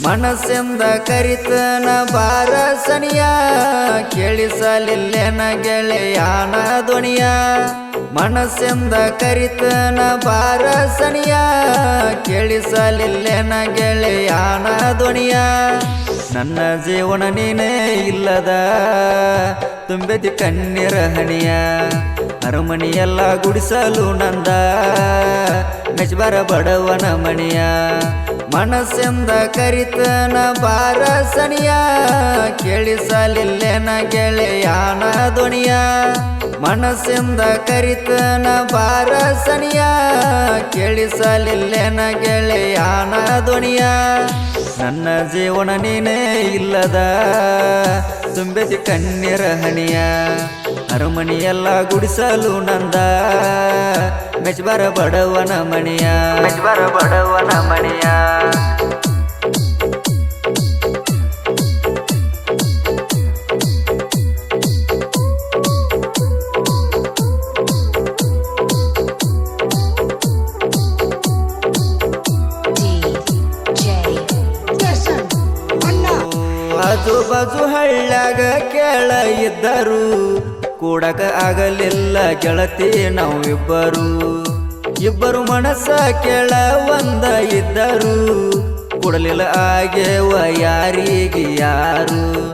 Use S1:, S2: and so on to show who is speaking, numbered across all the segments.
S1: ಮನಸ್ಸಿಂದ ಕರಿತನ ಬಾರ ಸನಿಯ, ಕೇಳಿಸಲಿಲ್ಲೆನ ಗೆಳೆಯಾನ ಧ್ವನಿಯ. ಮನಸ್ಸಿಂದ ಕರಿತನ ಬಾರ ಸನಿಯ, ಕೇಳಿಸಲಿಲ್ಲೆನ ಗೆಳೆಯಾನ ಧ್ವನಿಯ. ನನ್ನ ಜೀವನ ನೀನೇ ಇಲ್ಲದ, ತುಂಬೆದಿ ಕಣ್ಣೀರ ಹಣಿಯ ಅರಮನೆಯೆಲ್ಲ ಗುಡಿಸಲು ನಂದ ಮೆಜ್ಬರ ಬಡವನ ಮಣಿಯ. ಮನಸ್ಸಿಂದ ಕರಿತನ ಬಾರ ಸನಿಯ, ಕೇಳಿಸಲಿಲ್ಲೇನ ಗೆಳೆಯಾನ ಧ್ವನಿಯ ಮನಸ್ಸಿಂದ ಕರಿತನ ಬಾರ ಸನಿಯ, ಕೇಳಿಸಲಿಲ್ಲೇನ ಗೆಳೆಯಾನ ಧ್ವನಿಯ ನನ್ನ ಜೀವನ ನೀನೇ ಇಲ್ಲದ ತುಂಬೆದಿ ಕಣ್ಣೀರ ಹಣಿಯ. ಅರಮನೆಯೆಲ್ಲ ಗುಡಿಸಲು ನಂದ. ಮೆಜ್ಬರ ಬಡವನ ಮನೆಯ. ಮೆಜ್ಬರ ಬಡವನ
S2: ಮನೆಯ.
S1: ಆಜು ಬಾಜು ಹಳ್ಳಾಗ ಕೇಳ ಇದ್ದರು. ಕೂಡಕ ಆಗಲಿಲ್ಲ ಗೆಳತಿ ನಾವು ಇಬ್ಬರು ಮನಸ್ಸ ಕೆಳ ಒಂದ ಇದ್ದರು. ಕೊಡಲಿಲ್ಲ ಆಗೇವ ಯಾರಿಗೆ ಯಾರು.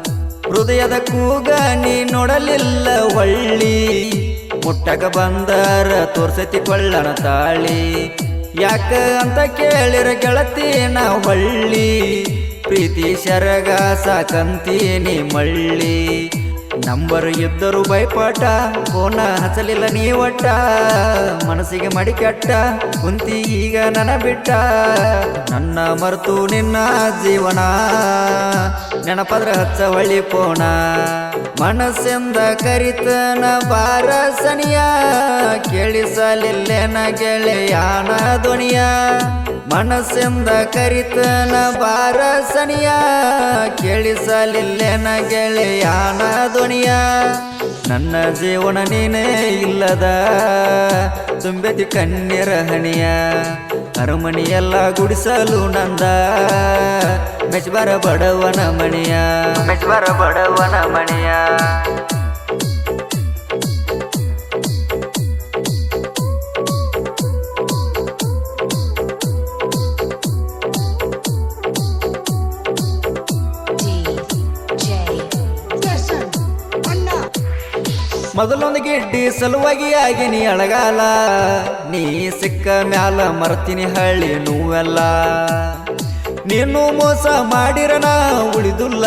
S1: ಹೃದಯದ ಕೂಗ ನೀ ನೋಡಲಿಲ್ಲ ಹೊಳ್ಳಿ. ಮುಟ್ಟಕ ಬಂದರ ತೋರ್ಸತಿ ಕೊಳ್ಳಣ ತಾಳಿ. ಯಾಕ ಅಂತ ಕೇಳಿರ ಗೆಳತಿ ನಾ ಹೊಳ್ಳಿ. ಪ್ರೀತಿ ಶರಗ ಸಾಕಂತೀನಿ ಮಳ್ಳಿ. ನಂಬರ್ ಇದ್ದರು ಫೋನ ಹಚ್ಚಲಿಲ್ಲ ನೀ ಒಟ್ಟ. ಮನಸ್ಸಿಗೆ ಮಡಿ ಕೆಟ್ಟ, ಕುಂತಿ ಈಗ ನನ ಬಿಟ್ಟ. ನನ್ನ ಮರೆತು ನಿನ್ನ ಜೀವನ, ನೆನಪದ್ರ ಹಚ್ಚ ಹೊಳ್ಳಿ ಪೋಣ. ಮನಸ್ಸಿಂದ ಕರಿತನ ಬಾರ ಸನಿಯ ಕೇಳಿಸಲಿಲ್ಲೆನ ಗೆಳೆಯಾನ ಧ್ವನಿಯ. ಮನಸ್ಸಿಂದ ಕರಿತನ ಬಾರ ಸನಿಯ ಕೇಳಿಸಲಿಲ್ಲೆನ ಗೆಳೆಯಾನ ಧ್ವನಿಯ. ನನ್ನ ಜೀವನ ನೀನೇ ಇಲ್ಲದ ತುಂಬೆದಿ ಕಣ್ಣೀರ ಹಣಿಯ. ಅರಮನೆಯೆಲ್ಲ ಗುಡಿಸಲು ನಂದ. ಮೆಚ್ಬರ ಬಡವನ ಮಣಿಯ ಮೆಚ್ಬರ ಬಡವನ ಮಣಿಯ ಮೊದಲೊಂದು ಗಿಡ್ಡಿ ಸಲುವಾಗಿ ಆಗಿನಿ ಅಳಗಾಲ. ನೀ ಸಿಕ್ಕ ಮ್ಯಾಲ ಮರ್ತೀನಿ ಹಳ್ಳಿ ನೋವೆಲ್ಲ. ನೀನು ಮೋಸ ಮಾಡಿರನ ಉಳಿದುಲ್ಲ.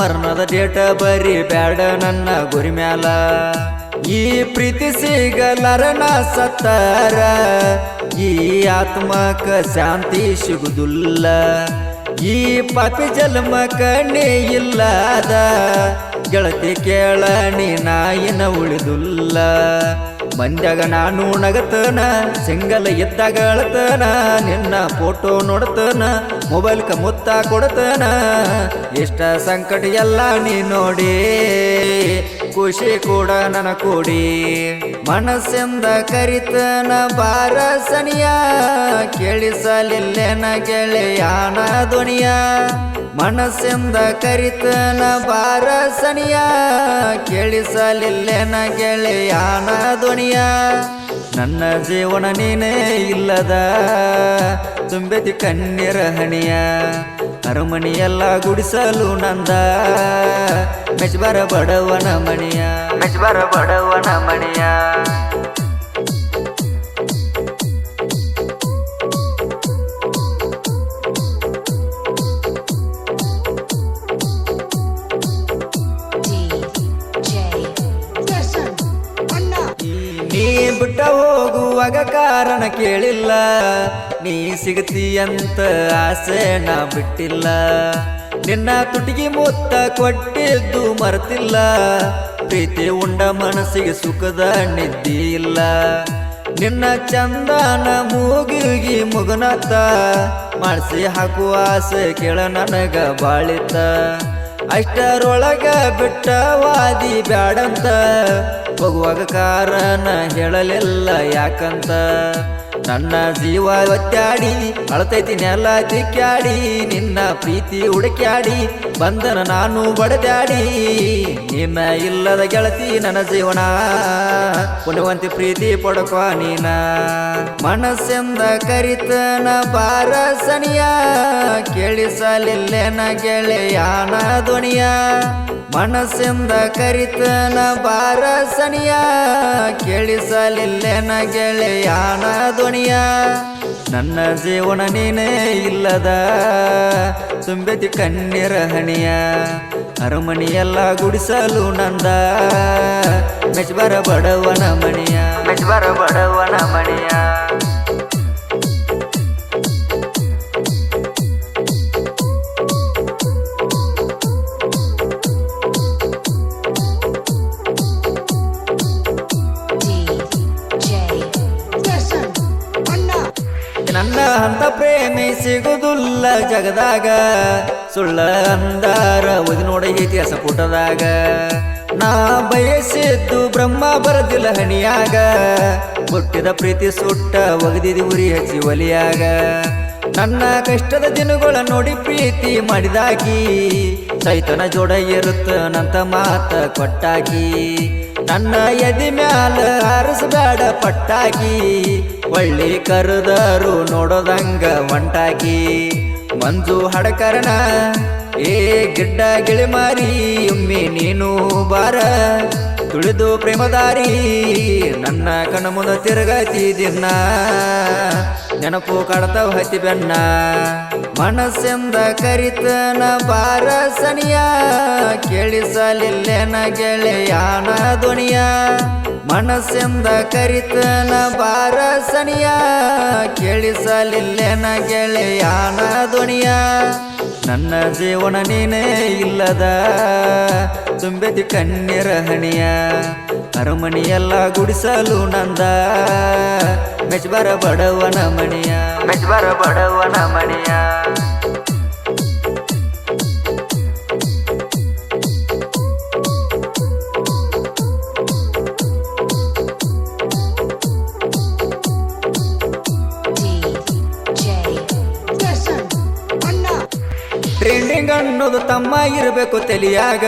S1: ಮರಣದ ಡೇಟ ಬರಿ ಬ್ಯಾಡ ನನ್ನ ಗುರಿ ಮ್ಯಾಲ. ಈ ಪ್ರೀತಿ ಸಿಗಲರನ ಸತ್ತಾರ. ಈ ಆತ್ಮಕ ಶಾಂತಿ ಸಿಗುದಿಲ್ಲ. ಈ ಪಾಪಿ ಜನ್ಮ ಕಣ್ಣೆ ಇಲ್ಲದ. ಗೆಳತಿ ಕೇಳ, ನೀ ನಾಯಿನ ಉಳಿದುಲ್ಲ. ಮಂದ್ಯಾಗ ನಾನು ನಗತನ, ಸಿಂಗಲ್ ಎದ್ದಾಗ ಅಳತನ, ನಿನ್ನ ಫೋಟೋ ನೋಡ್ತನ ಮೊಬೈಲ್ಕ ಮುತ್ತ ಕೊಡತನ. ಇಷ್ಟ ಸಂಕಟ ಎಲ್ಲ ನೀ ನೋಡಿ. ಖುಷಿ ಕೂಡ ನನ ಕೂಡಿ. ಮನಸ್ಸಿಂದ ಕರಿತನ ಬಾರ ಸನಿಯ. ಕೇಳಿಸಲಿಲ್ಲೆನ ಗೆಳೆಯಾನ ಧ್ವನಿಯ. ಮನಸ್ಸಿಂದ ಕರಿತನ ಬಾರ ಸನಿಯ. ಕೇಳಿಸಲಿಲ್ಲೆನ ಗೆಳೆಯಾನ ಧ್ವನಿಯ. ನನ್ನ ಜೀವನ ನೀನೇ ಇಲ್ಲದ. ತುಂಬೆದಿ ಕಣ್ಣೀರ ಹಣಿಯ. ಅರಮನೆಯೆಲ್ಲ ಗುಡಿಸಲು ನಂದ. ಮೆಜ್ಬರ ಬಡವನ ಮಣಿಯ ಮೆಜ್ಬರ ಬಡವನ
S2: ಅಣ್ಣ
S1: ನೀ ಬಿಟ್ಟ ಹೋಗುವಾಗ ಕಾರಣ ಕೇಳಿಲ್ಲ. ನೀ ಸಿಗತಿ ಅಂತ ಆಸೆ ನಾ ಬಿಟ್ಟಿಲ್ಲ. ನಿನ್ನ ತುಟಿಗೆ ಮುತ್ತ ಕೊಟ್ಟಿದ್ದು ಮರೆತಿಲ್ಲ. ಪ್ರೀತಿ ಉಂಡ ಮನಸ್ಸಿಗೆ ಸುಖದ ನಿದ್ದಿ ಇಲ್ಲ. ನಿನ್ನ ಚಂದನ ಮೂಗಿಗಿ ಮುಗನತ್ತ ಮಾಡಿಸಿ ಹಾಕುವ ಆಸೆ ಕೇಳ ನನಗ ಬಾಳಿತ. ಅಷ್ಟರೊಳಗ ಬಿಟ್ಟ ವಾದಿ ಬ್ಯಾಡಂತ. ಹೋಗುವಾಗ ಕಾರಣ ಹೇಳಲಿಲ್ಲ ಯಾಕಂತ. ನನ್ನ ಜೀವ ಒತ್ತಾಡಿ, ಅಳತೈತಿ ನೆಲ ತಿಕ್ಕಾಡಿ ನಿನ್ನ ಪ್ರೀತಿ ಹುಡುಕ್ಯಾಡಿ ಬಂದನ ನಾನು ಬಡದಾಡಿ ನಿನ್ನ ಇಲ್ಲದ ಗೆಳತಿ ನನ್ನ ಜೀವನ ಪುಣ್ಯವಂತಿ ಪ್ರೀತಿ ಪಡಕ ನೀನ. ಮನಸ್ಸಿಂದ ಕರಿತನ ಬಾರ ಸನಿಯ, ಕೇಳಿಸಲಿಲ್ಲೆನ ಗೆಳೆಯಾನ ಧ್ವನಿಯ. ಮನಸ್ಸಿಂದ ಕರಿತನ ಬಾರ ಸನಿಯ, ಕೇಳಿಸಲಿಲ್ಲೆನ ಗೆಳೆಯಾನ ಧ್ವನಿಯ. ನನ್ನ ಜೀವನ ನೀನೇ ಇಲ್ಲದ ತುಂಬೆತಿ ಕಣ್ಣೀರ ಹಣಿಯ, ಅರಮನೆಯೆಲ್ಲ ಗುಡಿಸಲು ನಂದ. ಮೆಚ್ಬರ ಬಡವನ ಮಣಿಯ, ಮೆಚ್ಬರ ಬಡವನ ಮಣಿಯ. ಹಂತ ಪ್ರೇಮಿ ಸಿಗುದಿಲ್ಲ ಜಗದಾಗ. ಸುಳ್ಳ ಅಂದಾರ ಓದಿ ನೋಡ ಇತಿಹಾಸ ಪುಟದಾಗ. ನಾ ಬಯಸಿದ್ದು ಬ್ರಹ್ಮ ಬರದಿಲ್ಲ ಹಣಿಯಾಗ. ಹುಟ್ಟಿದ ಪ್ರೀತಿ ಸುಟ್ಟ ಒಗದಿದಿ ಉರಿ ಹಚ್ಚಿ ಒಲಿಯಾಗ. ನನ್ನ ಕಷ್ಟದ ದಿನಗಳ ನೋಡಿ ಪ್ರೀತಿ ಮಾಡಿದಾಕಿ. ಚೈತನ ಜೋಡ ಇರುತ್ತನಂತ ಮಾತ ಕೊಟ್ಟಾಕಿ. ನನ್ನ ಎದಿ ಮ್ಯಾಲ ಹಾರಿಸಬೇಡ ಪಟ್ಟಾಕಿ. ಒಳ್ಳಿ ಕರೆದರು ನೋಡೋದಂಗ ಒಂಟಾಗಿ. ಮಂಜು ಹಡಕರಣ, ಏ ಗಿಡ್ಡ ಗಿಳಿ ಮಾರಿ ಒಮ್ಮೆ ನೀನು ಬಾರ. ತುಳಿದು ಪ್ರೇಮದಾರಿ ನನ್ನ ಕಣ ಮುಂದ ತಿರುಗತಿದಿನ್ನ ನೆನಪು ಕಡತವ ಹತ್ತಿ ಬೆನ್ನ. ಮನಸ್ಸಿಂದ ಕರಿತನ ಬಾರ ಸನಿಯ. ಕೇಳಿಸಲಿಲ್ಲೆನ ಗೆಳೆಯಾನ ಧ್ವನಿಯ. ಮನಸ್ಸಿಂದ ಕರಿತನ ಬಾರ ಕೇಳಿಸಲಿಲ್ಲೇನ ಕೇಳಿಸಲಿಲ್ಲೆನ ಗೆಳೆಯಾನ ಧ್ವನಿಯ. ನನ್ನ ಜೀವನ ನೀನೇ ಇಲ್ಲದ ತುಂಬೆದಿ ಕಣ್ಣೀರ ಹಣಿಯ. ಅರಮನೆಯೆಲ್ಲ ಗುಡಿಸಲು ನಂದ, ಮೆಚ್ಬರ ಬಡವನ ಮಣಿಯ. ಮೆಚ್ಬರ ಬಡವನ ಮಣಿಯ. ಅನ್ನೋದು ತಮ್ಮ ಇರಬೇಕು ತಲಿಯಾಗ.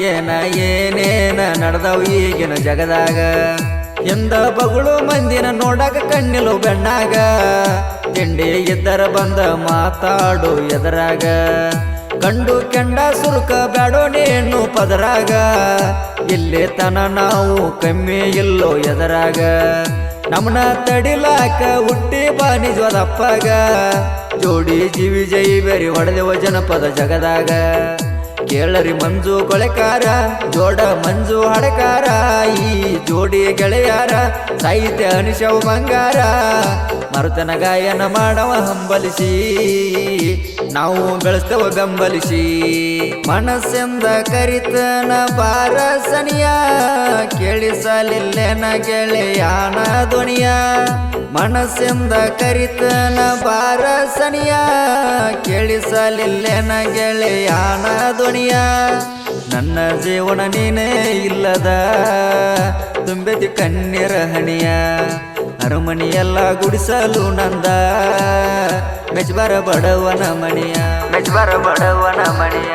S1: ಏನ ಏನೇನ ನಡೆದವು ಈಗಿನ ಜಗದಾಗ. ಎಂದ ಬಗಳು ಮಂದಿನ ನೋಡಕ ಕಣ್ಣಿಲು ಬೆಣ್ಣಾಗ. ತಿಂಡಿ ಇದ್ದರ ಬಂದ ಮಾತಾಡು ಎದರಾಗ. ಕಂಡು ಕೆಂಡ ಸುರುಕ ಬ್ಯಾಡೋ ನೇನು ಪದರಾಗ. ಇಲ್ಲಿ ತನ ನಾವು ಕಮ್ಮಿ ಇಲ್ಲೋ ಎದರಾಗ. ನಮ್ಮನ ತಡಿಲಾಕ ಹುಟ್ಟಿ ಬಾ ನಿಜವಾದಪ್ಪಗ ಜೋಡಿ ಜೀವಿ ಜೈ ಬೇರಿ ಹೊಡೆದೆವ ಜನಪದ ಜಗದಾಗ. ಕೇಳರಿ ಮಂಜು ಕೊಳೆಕಾರ, ಜೋಡ ಮಂಜು ಹಡಕಾರ. ಈ ಜೋಡಿ ಗೆಳೆಯಾರ, ಸಾಹಿತ್ಯ ಅನಿಶವು ಬಂಗಾರ. ಮರುತನ ಗಾಯನ ಮಾಡವ ಹಂಬಲಿಸಿ. ನಾವು ಬೆಳೆಸ್ತೇವ ಬೆಂಬಲಿಸಿ. ಮನಸ್ಸಿಂದ ಕರಿತನ ಬಾರ ಸನಿಯ. ಕೇಳಿಸಲಿಲ್ಲೆನ ಗೆಳೆಯಾನ ಧ್ವನಿಯ. ಮನಸ್ಸಿಂದ ಕರಿತನ ಬಾರ ಸನಿಯ. ಕೇಳಿಸಲಿಲ್ಲೆನ ಗೆಳೆಯಾನ ಧ್ವನಿಯ. ನನ್ನ ಜೀವನ ನೀನೇ ಇಲ್ಲದ. ತುಂಬೆತಿ ಕಣ್ಣೀರ ಹಣಿಯ. ಅರಮನೆಯೆಲ್ಲ ಗುಡಿಸಲು ನಂದ. ಮೆಜ್ಬರ ಬಡವನ ಮಣಿಯ ಮೆಜ್ಬರ ಬಡವನ ಮಣಿಯ